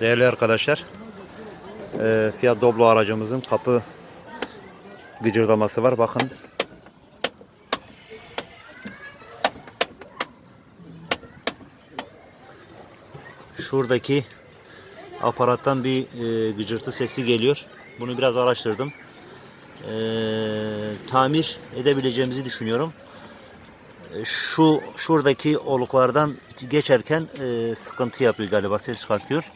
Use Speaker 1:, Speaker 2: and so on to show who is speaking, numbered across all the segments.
Speaker 1: Değerli arkadaşlar, e, Fiat Doblo aracımızın kapı gıcırdaması var. Bakın. Şuradaki aparattan bir e, gıcırtı sesi geliyor. Bunu biraz araştırdım. E, tamir edebileceğimizi düşünüyorum. Şu şuradaki oluklardan geçerken e, sıkıntı yapıyor galiba ses çıkartıyor.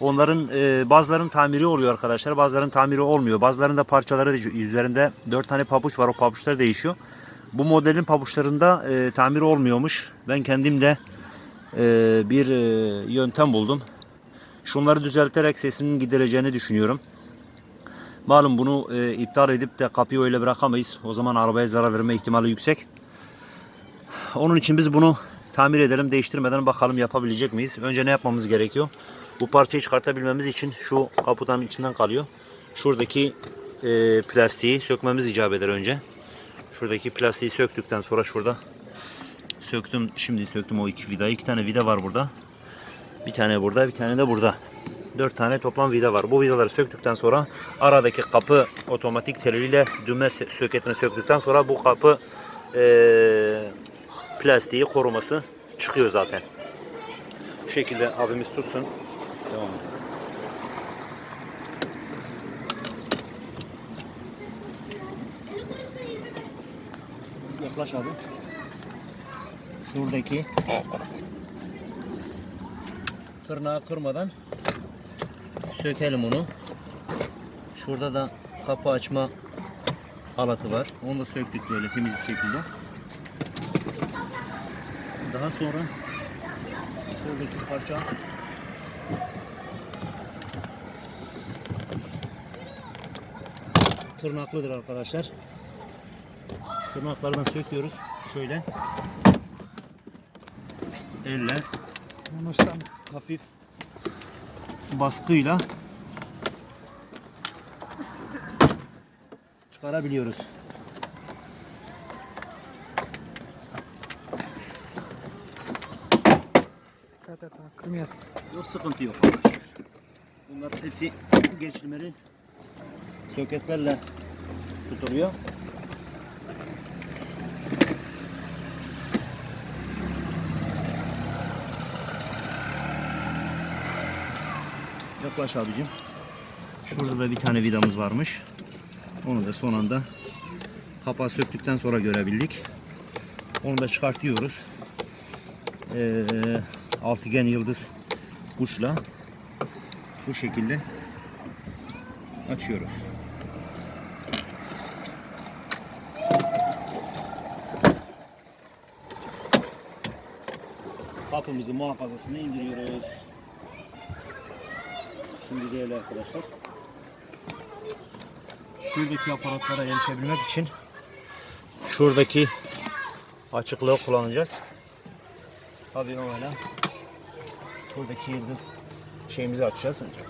Speaker 1: Onların e, bazılarının tamiri oluyor arkadaşlar. Bazılarının tamiri olmuyor. Bazılarında parçaları değişiyor. Üzerinde 4 tane pabuç var. O pabuçlar değişiyor. Bu modelin pabuçlarında e, tamiri olmuyormuş. Ben kendim de e, bir e, yöntem buldum. Şunları düzelterek sesinin gidereceğini düşünüyorum. Malum bunu e, iptal edip de kapıyı öyle bırakamayız. O zaman arabaya zarar verme ihtimali yüksek. Onun için biz bunu tamir edelim, değiştirmeden bakalım yapabilecek miyiz? Önce ne yapmamız gerekiyor? Bu parçayı çıkartabilmemiz için şu kaputanın içinden kalıyor. Şuradaki e, plastiği sökmemiz icap eder önce. Şuradaki plastiği söktükten sonra şurada söktüm. Şimdi söktüm o iki vidayı. İki tane vida var burada. Bir tane burada, bir tane de burada. Dört tane toplam vida var. Bu vidaları söktükten sonra aradaki kapı otomatik teliyle düğme sö- söketini söktükten sonra bu kapı eee plastiği koruması çıkıyor zaten. Bu şekilde abimiz tutsun. Devam. Yaklaş abi. Şuradaki tırnağı kırmadan sökelim onu. Şurada da kapı açma halatı var. Onu da söktük böyle temiz bir şekilde. Daha sonra şuradaki parça tırnaklıdır arkadaşlar. Tırnaklardan söküyoruz. Şöyle elle
Speaker 2: Anlaştan.
Speaker 1: hafif baskıyla çıkarabiliyoruz.
Speaker 2: Dikkat et ha kırmayasın.
Speaker 1: Yok sıkıntı yok arkadaşlar. Bunlar hepsi geçirmeli soketlerle tutuluyor. Yaklaş abicim. Şurada da bir tane vidamız varmış. Onu da son anda kapağı söktükten sonra görebildik. Onu da çıkartıyoruz. Ee, altıgen yıldız uçla bu şekilde açıyoruz. Kapımızın muhafazasını indiriyoruz. Şimdi değerli arkadaşlar şuradaki aparatlara erişebilmek için şuradaki açıklığı kullanacağız. Tabii öyle. Şuradaki yıldız şeyimizi açacağız önce.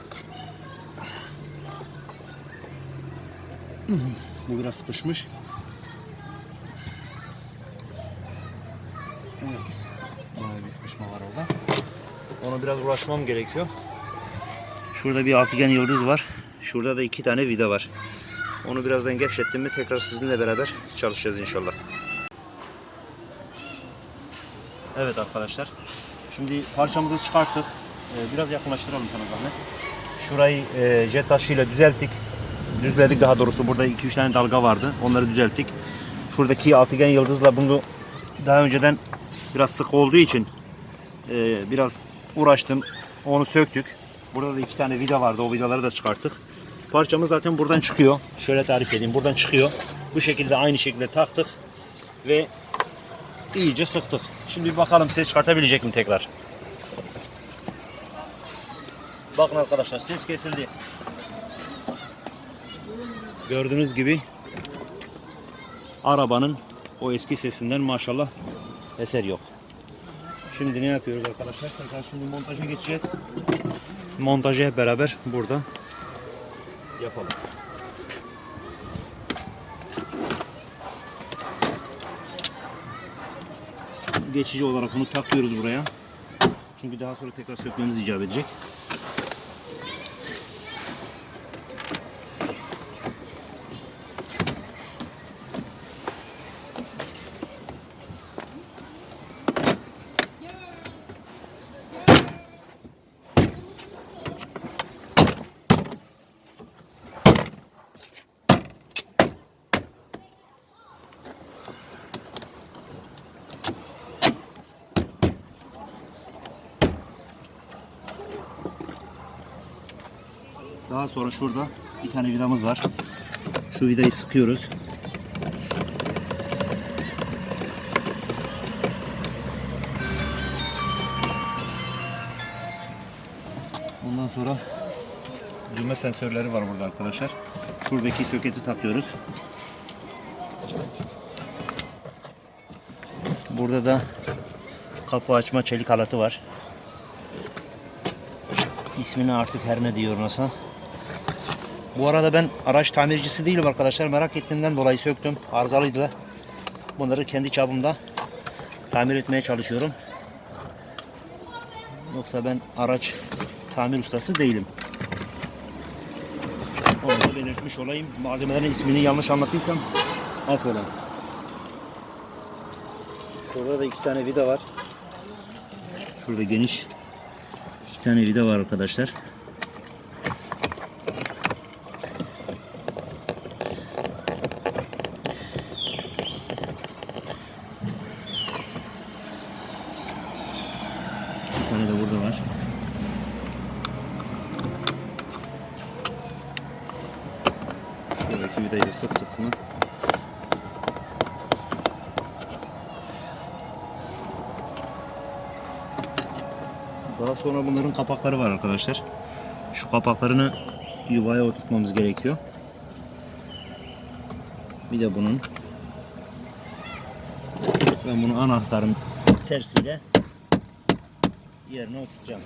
Speaker 1: Bu biraz sıkışmış. Sıkışma var orada. Onu biraz uğraşmam gerekiyor. Şurada bir altıgen yıldız var. Şurada da iki tane vida var. Onu birazdan gevşettim mi tekrar sizinle beraber çalışacağız inşallah. Evet arkadaşlar. Şimdi parçamızı çıkarttık. Ee, biraz yakınlaştıralım sana zahmet. Şurayı e, jet taşıyla düzelttik. Düzledik daha doğrusu. Burada 2-3 tane dalga vardı. Onları düzelttik. Şuradaki altıgen yıldızla bunu daha önceden biraz sık olduğu için e, biraz uğraştım. Onu söktük. Burada da iki tane vida vardı. O vidaları da çıkarttık. Parçamız zaten buradan çıkıyor. Şöyle tarif edeyim. Buradan çıkıyor. Bu şekilde aynı şekilde taktık. Ve iyice sıktık. Şimdi bir bakalım ses çıkartabilecek mi tekrar. Bakın arkadaşlar ses kesildi. Gördüğünüz gibi arabanın o eski sesinden maşallah eser yok. Şimdi ne yapıyoruz arkadaşlar? Tekrar şimdi montaja geçeceğiz. Montajı hep beraber burada yapalım. Geçici olarak bunu takıyoruz buraya. Çünkü daha sonra tekrar sökmemiz icap edecek. Daha sonra şurada bir tane vidamız var. Şu vidayı sıkıyoruz. Ondan sonra düğme sensörleri var burada arkadaşlar. Şuradaki soketi takıyoruz. Burada da kapı açma çelik halatı var. İsmini artık her ne diyor nasıl. Bu arada ben araç tamircisi değilim arkadaşlar. Merak ettiğimden dolayı söktüm. Arızalıydı. Bunları kendi çapımda tamir etmeye çalışıyorum. Yoksa ben araç tamir ustası değilim. Onu da belirtmiş olayım. Malzemelerin ismini yanlış anlattıysam affola. Şurada da iki tane vida var. Şurada geniş iki tane vida var arkadaşlar. Bir tane de burada var. Şuradaki vidayı sıktık mı? Daha sonra bunların kapakları var arkadaşlar. Şu kapaklarını yuvaya oturtmamız gerekiyor. Bir de bunun. Ben bunu anahtarın tersiyle yerine oturtacağım.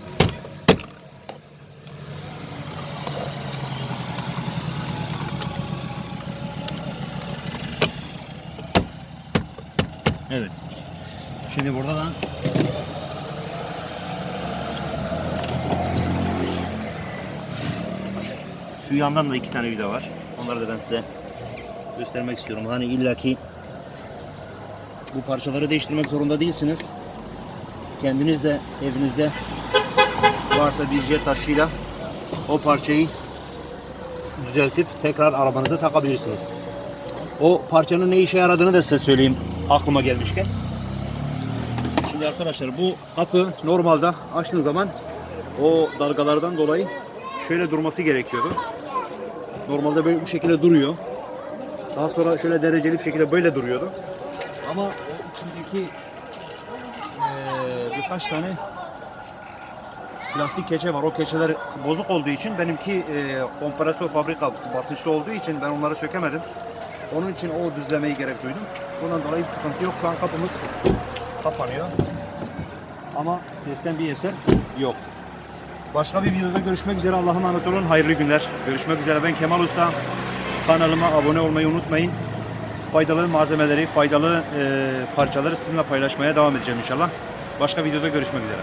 Speaker 1: Evet. Şimdi burada da Şu yandan da iki tane vida var. Onları da ben size göstermek istiyorum. Hani illaki bu parçaları değiştirmek zorunda değilsiniz. Kendiniz de evinizde varsa bir jet taşıyla o parçayı düzeltip tekrar arabanıza takabilirsiniz. O parçanın ne işe yaradığını da size söyleyeyim aklıma gelmişken. Şimdi arkadaşlar bu kapı normalde açtığın zaman o dalgalardan dolayı şöyle durması gerekiyordu. Normalde böyle bu şekilde duruyor. Daha sonra şöyle dereceli bir şekilde böyle duruyordu. Ama o içindeki eee, birkaç tane plastik keçe var. O keçeler bozuk olduğu için benimki eee kompresör fabrika basınçlı olduğu için ben onları sökemedim. Onun için o düzlemeyi gerek duydum. Bundan dolayı bir sıkıntı yok. Şu an kapımız kapanıyor. Ama sesten bir eser yok. Başka bir videoda görüşmek üzere. Allah'a emanet olun. Hayırlı günler. Görüşmek üzere. Ben Kemal Usta. Kanalıma abone olmayı unutmayın. Faydalı malzemeleri, faydalı eee, parçaları sizinle paylaşmaya devam edeceğim inşallah. Başka videoda görüşmek üzere.